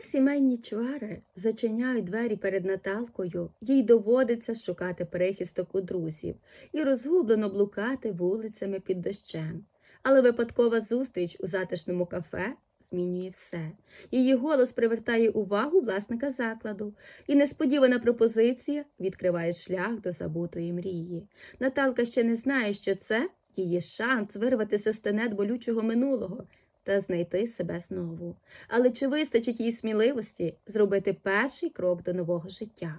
Сімейні чвари зачиняють двері перед Наталкою, їй доводиться шукати прихисток у друзів і розгублено блукати вулицями під дощем. Але випадкова зустріч у затишному кафе змінює все. Її голос привертає увагу власника закладу, і несподівана пропозиція відкриває шлях до забутої мрії. Наталка ще не знає, що це її шанс вирватися з тенет болючого минулого та знайти себе знову. Але чи вистачить їй сміливості зробити перший крок до нового життя?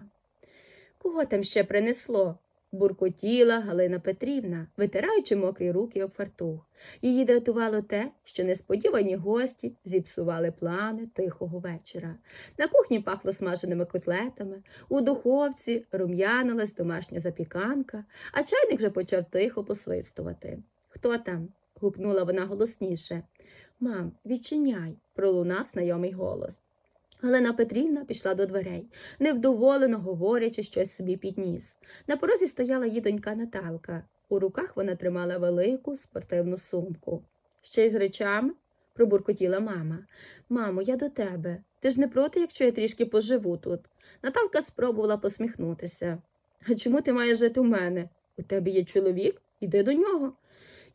Кого там ще принесло? буркотіла Галина Петрівна, витираючи мокрі руки об фартух. Її дратувало те, що несподівані гості зіпсували плани тихого вечора. На кухні пахло смаженими котлетами, у духовці рум'янилась домашня запіканка, а чайник вже почав тихо посвистувати. Хто там? гукнула вона голосніше. Мам, відчиняй, пролунав знайомий голос. Галина Петрівна пішла до дверей, невдоволено говорячи щось собі під ніс. На порозі стояла її донька Наталка. У руках вона тримала велику спортивну сумку. Ще й з речами? пробуркотіла мама. Мамо, я до тебе. Ти ж не проти, якщо я трішки поживу тут. Наталка спробувала посміхнутися. А чому ти маєш жити у мене? У тебе є чоловік? Іди до нього.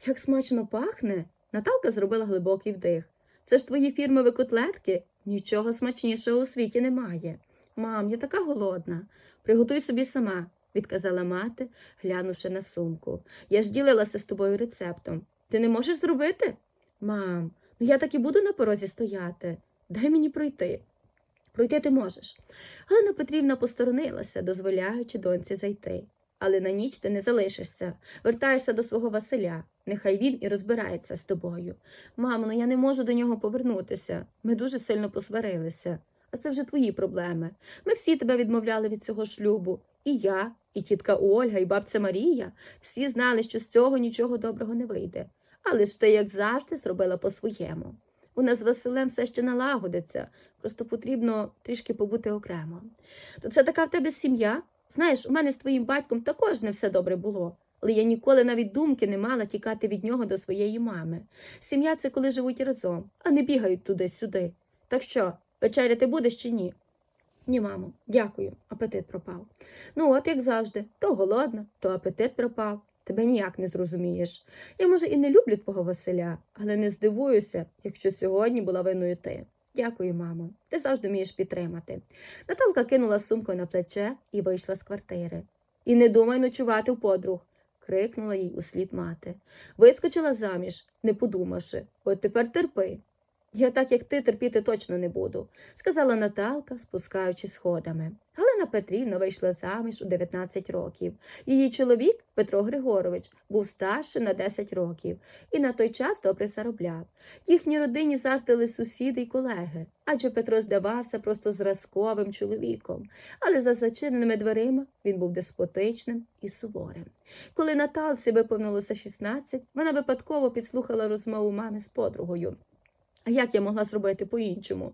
Як смачно пахне. Наталка зробила глибокий вдих. Це ж твої фірмові котлетки? Нічого смачнішого у світі немає. Мам, я така голодна. Приготуй собі сама, відказала мати, глянувши на сумку. Я ж ділилася з тобою рецептом. Ти не можеш зробити? Мам, ну я так і буду на порозі стояти. Дай мені пройти. Пройти ти можеш. Галина Петрівна посторонилася, дозволяючи доньці зайти. Але на ніч ти не залишишся. Вертаєшся до свого Василя. Нехай він і розбирається з тобою. Мамо, ну я не можу до нього повернутися. Ми дуже сильно посварилися. А це вже твої проблеми. Ми всі тебе відмовляли від цього шлюбу. І я, і тітка Ольга, і бабця Марія. Всі знали, що з цього нічого доброго не вийде. Але ж ти, як завжди, зробила по-своєму. У нас з Василем все ще налагодиться, просто потрібно трішки побути окремо. То це така в тебе сім'я? Знаєш, у мене з твоїм батьком також не все добре було, але я ніколи навіть думки не мала тікати від нього до своєї мами. Сім'я це коли живуть разом, а не бігають туди-сюди. Так що, вечеряти будеш чи ні? Ні, мамо, дякую, апетит пропав. Ну, от як завжди, то голодна, то апетит пропав. Тебе ніяк не зрозумієш. Я, може, і не люблю твого Василя, але не здивуюся, якщо сьогодні була виною ти. Дякую, мамо. Ти завжди вмієш підтримати. Наталка кинула сумку на плече і вийшла з квартири. І не думай ночувати у подруг, крикнула їй услід мати. Вискочила заміж, не подумавши, от тепер терпи. Я так, як ти, терпіти точно не буду, сказала Наталка, спускаючись сходами. Галина Петрівна вийшла заміж у 19 років. Її чоловік, Петро Григорович, був старшим на 10 років і на той час добре заробляв. Їхній родині завжди сусіди й колеги, адже Петро здавався просто зразковим чоловіком. Але за зачиненими дверима він був деспотичним і суворим. Коли Наталці виповнилося 16, вона випадково підслухала розмову мами з подругою. А як я могла зробити по-іншому?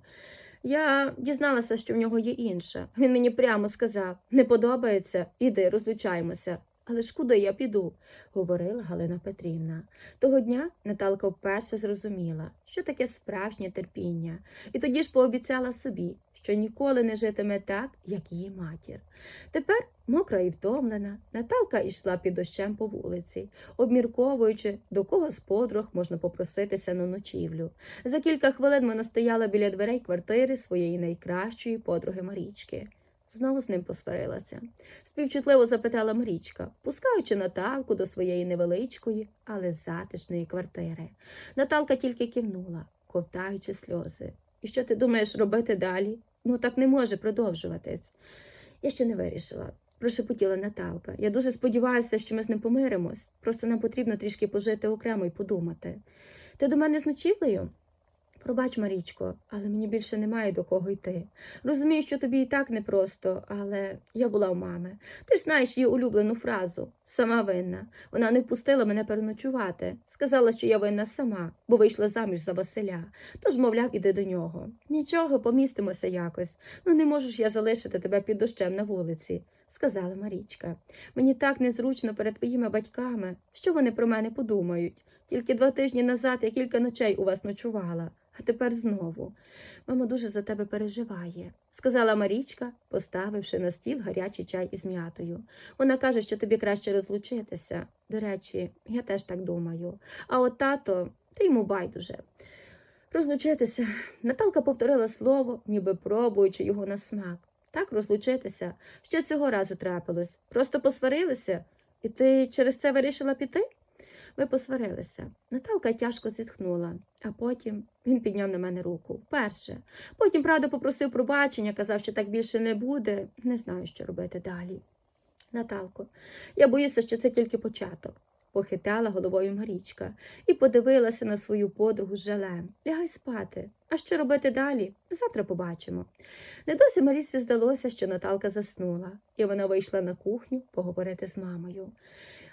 Я дізналася, що в нього є інше. Він мені прямо сказав: не подобається, іди, розлучаємося. Але ж куди я піду? говорила Галина Петрівна. Того дня Наталка вперше зрозуміла, що таке справжнє терпіння, і тоді ж пообіцяла собі, що ніколи не житиме так, як її матір. Тепер, мокра і втомлена, Наталка йшла під дощем по вулиці, обмірковуючи, до кого з подруг можна попроситися на ночівлю. За кілька хвилин вона стояла біля дверей квартири своєї найкращої подруги Марічки. Знову з ним посварилася. Співчутливо запитала Марічка, пускаючи Наталку до своєї невеличкої, але затишної квартири. Наталка тільки кивнула, ковтаючи сльози. І що ти думаєш робити далі? Ну так не може продовжуватись. Я ще не вирішила. Прошепотіла Наталка. Я дуже сподіваюся, що ми з ним помиримось. Просто нам потрібно трішки пожити окремо і подумати. Ти до мене з ночівлею? Пробач, Марічко, але мені більше немає до кого йти. Розумію, що тобі і так непросто, але я була у мами. Ти ж знаєш її улюблену фразу сама винна. Вона не пустила мене переночувати. Сказала, що я винна сама, бо вийшла заміж за Василя. Тож, мовляв, іди до нього. Нічого, помістимося якось. Ну не можу я залишити тебе під дощем на вулиці. сказала Марічка. Мені так незручно перед твоїми батьками. Що вони про мене подумають? Тільки два тижні назад я кілька ночей у вас ночувала, а тепер знову. Мама дуже за тебе переживає, сказала Марічка, поставивши на стіл гарячий чай із м'ятою. Вона каже, що тобі краще розлучитися. До речі, я теж так думаю. А от тато, ти йому байдуже. Розлучитися. Наталка повторила слово, ніби пробуючи його на смак. Так розлучитися. Що цього разу трапилось? Просто посварилися? І ти через це вирішила піти? Ми посварилися. Наталка тяжко зітхнула, а потім він підняв на мене руку. Вперше. Потім, правда, попросив пробачення, казав, що так більше не буде. Не знаю, що робити далі. Наталко, я боюся, що це тільки початок, похитала головою Марічка і подивилася на свою подругу з жалем. Лягай спати. А що робити далі? Завтра побачимо. Не досі Марічці здалося, що Наталка заснула, і вона вийшла на кухню поговорити з мамою.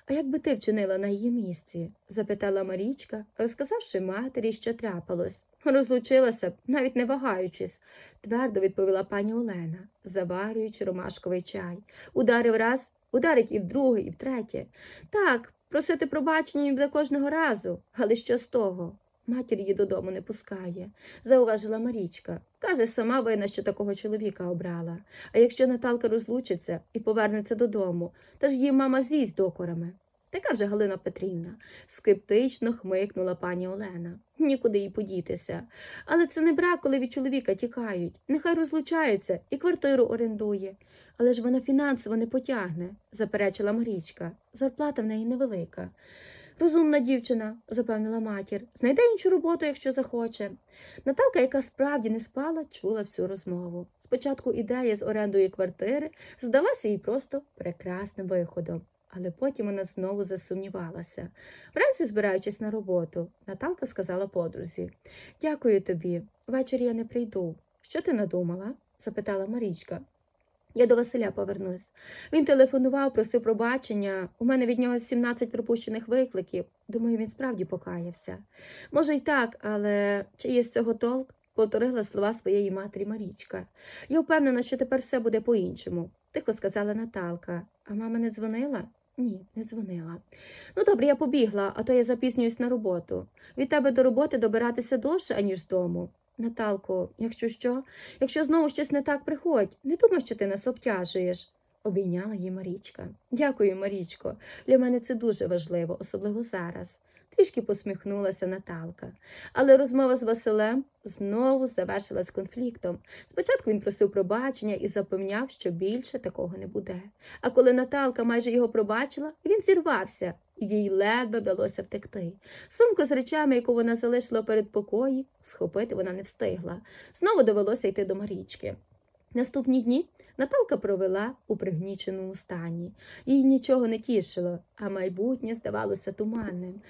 А як би ти вчинила на її місці? запитала Марічка, розказавши матері, що трапилось. Розлучилася б, навіть не вагаючись, твердо відповіла пані Олена, заварюючи ромашковий чай. Ударив раз, ударить і вдруге, і втретє. Так, просити пробачення для кожного разу, але що з того? Матір її додому не пускає, зауважила Марічка. Каже, сама вина, що такого чоловіка обрала. А якщо Наталка розлучиться і повернеться додому, та ж її мама з'їсть докорами. Така вже Галина Петрівна, скептично хмикнула пані Олена. Нікуди їй подітися. Але це не брак, коли від чоловіка тікають. Нехай розлучається і квартиру орендує. Але ж вона фінансово не потягне, заперечила Марічка. Зарплата в неї невелика. Розумна дівчина, запевнила матір, знайде іншу роботу, якщо захоче. Наталка, яка справді не спала, чула всю розмову. Спочатку ідея з орендою квартири здалася їй просто прекрасним виходом. Але потім вона знову засумнівалася. Вранці, збираючись на роботу, Наталка сказала подрузі Дякую тобі. Ввечері я не прийду. Що ти надумала? запитала Марічка. Я до Василя повернусь. Він телефонував, просив пробачення. У мене від нього 17 пропущених викликів. Думаю, він справді покаявся. Може, й так, але чи є з цього толк? повторила слова своєї матері Марічка. Я впевнена, що тепер все буде по-іншому, тихо сказала Наталка. А мама не дзвонила? Ні, не дзвонила. Ну, добре, я побігла, а то я запізнююсь на роботу. Від тебе до роботи добиратися довше, аніж з дому. Наталко, якщо що, якщо знову щось не так приходь, не думай, що ти нас обтяжуєш, обійняла її Марічка. Дякую, Марічко. Для мене це дуже важливо, особливо зараз. Трішки посміхнулася Наталка. Але розмова з Василем знову завершилась конфліктом. Спочатку він просив пробачення і запевняв, що більше такого не буде. А коли Наталка майже його пробачила, він зірвався, їй ледве вдалося втекти. Сумку з речами, яку вона залишила перед покої, схопити вона не встигла. Знову довелося йти до Марічки. Наступні дні Наталка провела у пригніченому стані. Їй нічого не тішило, а майбутнє здавалося туманним.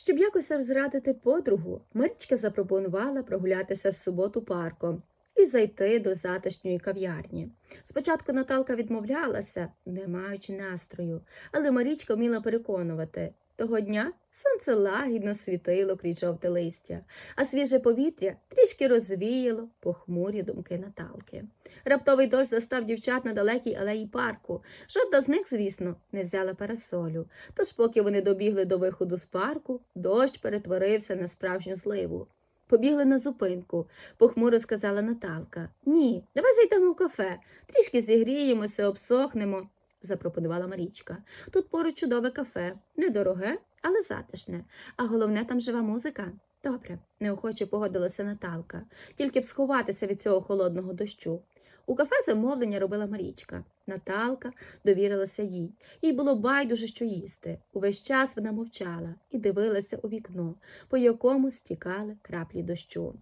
Щоб якось розрадити подругу, Марічка запропонувала прогулятися в суботу парком і зайти до затишньої кав'ярні. Спочатку Наталка відмовлялася, не маючи настрою, але Марічка вміла переконувати. Того дня сонце лагідно світило крізь жовте листя, а свіже повітря трішки розвіяло похмурі думки Наталки. Раптовий дощ застав дівчат на далекій алеї парку. Жодна з них, звісно, не взяла парасолю. Тож, поки вони добігли до виходу з парку, дощ перетворився на справжню зливу. Побігли на зупинку, похмуро сказала Наталка. Ні, давай зайдемо в кафе, трішки зігріємося, обсохнемо, запропонувала Марічка. Тут поруч чудове кафе, недороге, але затишне, а головне там жива музика. Добре, неохоче погодилася Наталка, тільки б сховатися від цього холодного дощу. У кафе замовлення робила Марічка. Наталка довірилася їй. Їй було байдуже, що їсти. Увесь час вона мовчала і дивилася у вікно, по якому стікали краплі дощу.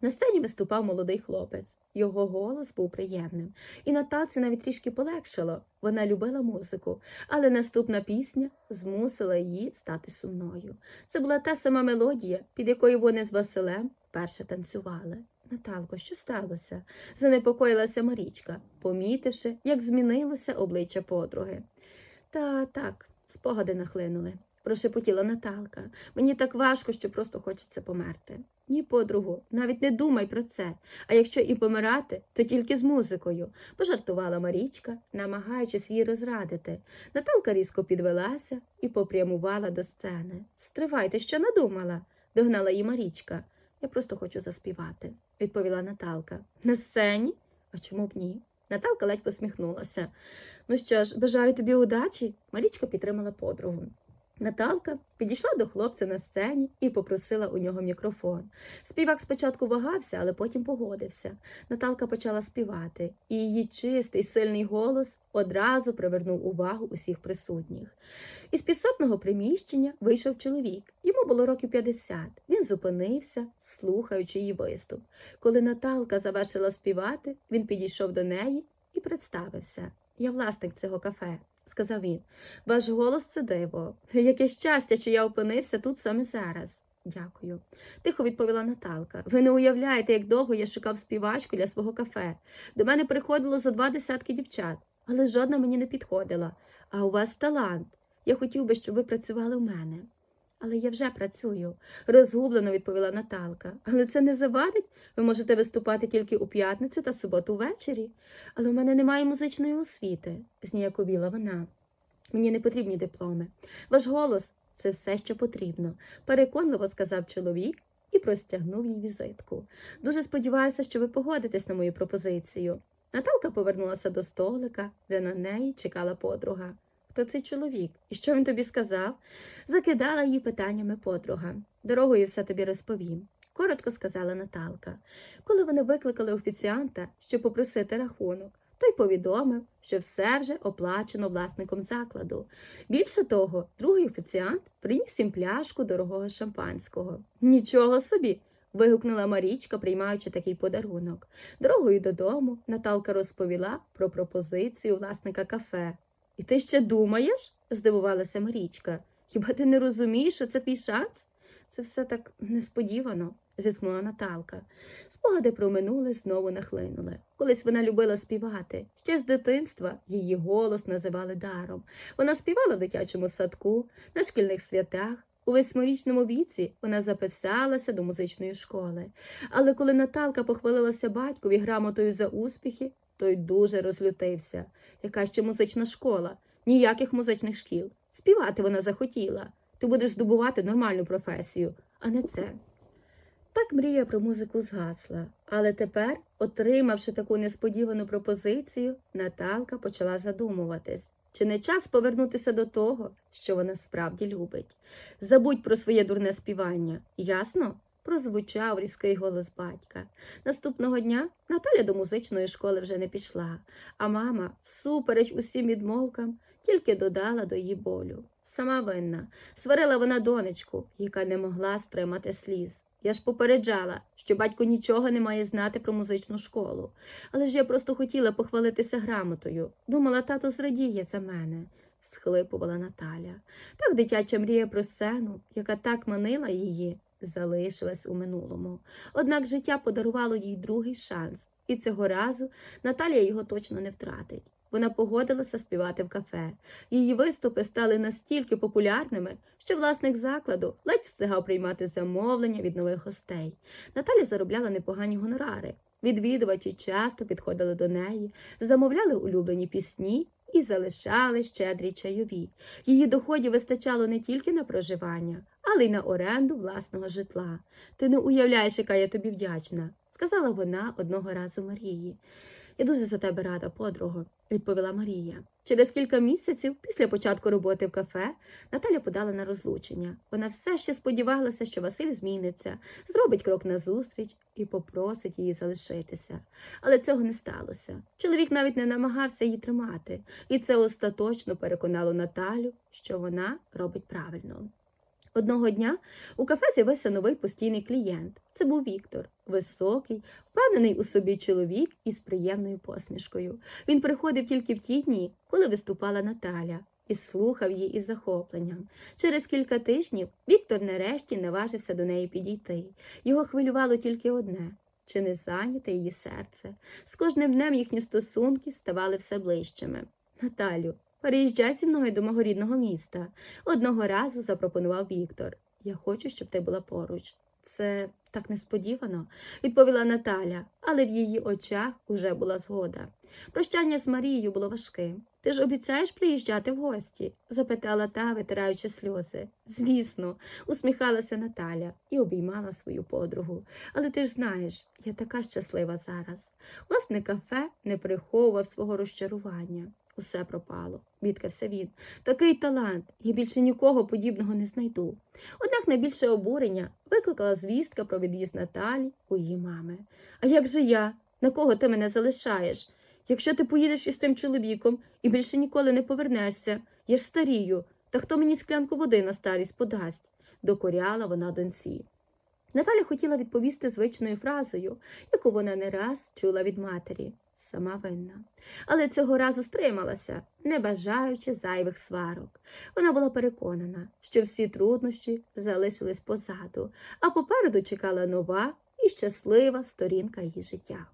На сцені виступав молодий хлопець. Його голос був приємним, і Наталці навіть трішки полегшало. Вона любила музику, але наступна пісня змусила її стати сумною. Це була та сама мелодія, під якою вони з Василем перше танцювали. Наталко, що сталося? занепокоїлася Марічка, помітивши, як змінилося обличчя подруги. Та так, спогади нахлинули, прошепотіла Наталка. Мені так важко, що просто хочеться померти. Ні, подругу, навіть не думай про це. А якщо і помирати, то тільки з музикою, пожартувала Марічка, намагаючись її розрадити. Наталка різко підвелася і попрямувала до сцени. Стривайте, що надумала, догнала її Марічка. Я просто хочу заспівати, відповіла Наталка. На сцені? А чому б ні? Наталка ледь посміхнулася. Ну що ж, бажаю тобі удачі. Марічка підтримала подругу. Наталка підійшла до хлопця на сцені і попросила у нього мікрофон. Співак спочатку вагався, але потім погодився. Наталка почала співати, і її чистий, сильний голос одразу привернув увагу усіх присутніх. Із підсобного приміщення вийшов чоловік. Йому було років 50. Він зупинився, слухаючи її виступ. Коли Наталка завершила співати, він підійшов до неї і представився. Я власник цього кафе, сказав він. Ваш голос це диво. Яке щастя, що я опинився тут саме зараз. Дякую. Тихо відповіла Наталка. Ви не уявляєте, як довго я шукав співачку для свого кафе. До мене приходило зо два десятки дівчат, але жодна мені не підходила. А у вас талант. Я хотів би, щоб ви працювали в мене. Але я вже працюю, розгублено відповіла Наталка. Але це не завадить. Ви можете виступати тільки у п'ятницю та суботу ввечері. Але в мене немає музичної освіти, зніяковіла вона. Мені не потрібні дипломи. Ваш голос це все, що потрібно, переконливо сказав чоловік і простягнув їй візитку. Дуже сподіваюся, що ви погодитесь на мою пропозицію. Наталка повернулася до столика, де на неї чекала подруга. Хто цей чоловік? І що він тобі сказав? Закидала її питаннями подруга. Дорогою все тобі розповім. Коротко сказала Наталка. Коли вони викликали офіціанта, щоб попросити рахунок, той повідомив, що все вже оплачено власником закладу. Більше того, другий офіціант приніс їм пляшку дорогого шампанського. Нічого собі. вигукнула Марічка, приймаючи такий подарунок. Дорогою додому Наталка розповіла про пропозицію власника кафе. І ти ще думаєш? здивувалася Марічка. Хіба ти не розумієш, що це твій шанс? Це все так несподівано, зітхнула Наталка. Спогади про минуле знову нахлинули. Колись вона любила співати. Ще з дитинства її голос називали даром. Вона співала в дитячому садку, на шкільних святах. У восьмирічному віці вона записалася до музичної школи. Але коли Наталка похвалилася батькові грамотою за успіхи, той дуже розлютився. Яка ще музична школа? Ніяких музичних шкіл. Співати вона захотіла. Ти будеш здобувати нормальну професію, а не це. Так мрія про музику згасла, але тепер, отримавши таку несподівану пропозицію, Наталка почала задумуватись, чи не час повернутися до того, що вона справді любить. Забудь про своє дурне співання, ясно? Прозвучав різкий голос батька. Наступного дня Наталя до музичної школи вже не пішла, а мама, всупереч усім відмовкам, тільки додала до її болю. Сама винна, сварила вона донечку, яка не могла стримати сліз. Я ж попереджала, що батько нічого не має знати про музичну школу. Але ж я просто хотіла похвалитися грамотою. Думала, тато зрадіє за мене, схлипувала Наталя. Так дитяча мрія про сцену, яка так манила її, залишилась у минулому. Однак життя подарувало їй другий шанс, і цього разу Наталія його точно не втратить. Вона погодилася співати в кафе. Її виступи стали настільки популярними, що власник закладу ледь встигав приймати замовлення від нових гостей. Наталя заробляла непогані гонорари. Відвідувачі часто підходили до неї, замовляли улюблені пісні і залишали щедрі чайові. Її доходів вистачало не тільки на проживання, але й на оренду власного житла. Ти не уявляєш, яка я тобі вдячна, сказала вона одного разу Марії. Я дуже за тебе рада, подруго, відповіла Марія. Через кілька місяців після початку роботи в кафе Наталя подала на розлучення. Вона все ще сподівалася, що Василь зміниться, зробить крок назустріч і попросить її залишитися. Але цього не сталося. Чоловік навіть не намагався її тримати, і це остаточно переконало Наталю, що вона робить правильно. Одного дня у кафе з'явився новий постійний клієнт. Це був Віктор, високий, впевнений у собі чоловік із приємною посмішкою. Він приходив тільки в ті дні, коли виступала Наталя, і слухав її із захопленням. Через кілька тижнів Віктор нарешті наважився до неї підійти. Його хвилювало тільки одне чи не зайняте її серце. З кожним днем їхні стосунки ставали все ближчими. Наталю, переїжджай зі мною до мого рідного міста. Одного разу запропонував Віктор. Я хочу, щоб ти була поруч. Це так несподівано, відповіла Наталя, але в її очах уже була згода. Прощання з Марією було важким. Ти ж обіцяєш приїжджати в гості? запитала та, витираючи сльози. Звісно, усміхалася Наталя і обіймала свою подругу. Але ти ж знаєш, я така щаслива зараз. Власне, кафе не приховував свого розчарування. Усе пропало, бідкався він. Такий талант, я більше нікого подібного не знайду. Однак найбільше обурення викликала звістка про від'їзд Наталі у її мами. А як же я? На кого ти мене залишаєш? Якщо ти поїдеш із тим чоловіком і більше ніколи не повернешся, я ж старію, та хто мені склянку води на старість подасть? докоряла вона доньці. Наталя хотіла відповісти звичною фразою, яку вона не раз чула від матері сама винна. Але цього разу стрималася, не бажаючи зайвих сварок. Вона була переконана, що всі труднощі залишились позаду, а попереду чекала нова і щаслива сторінка її життя.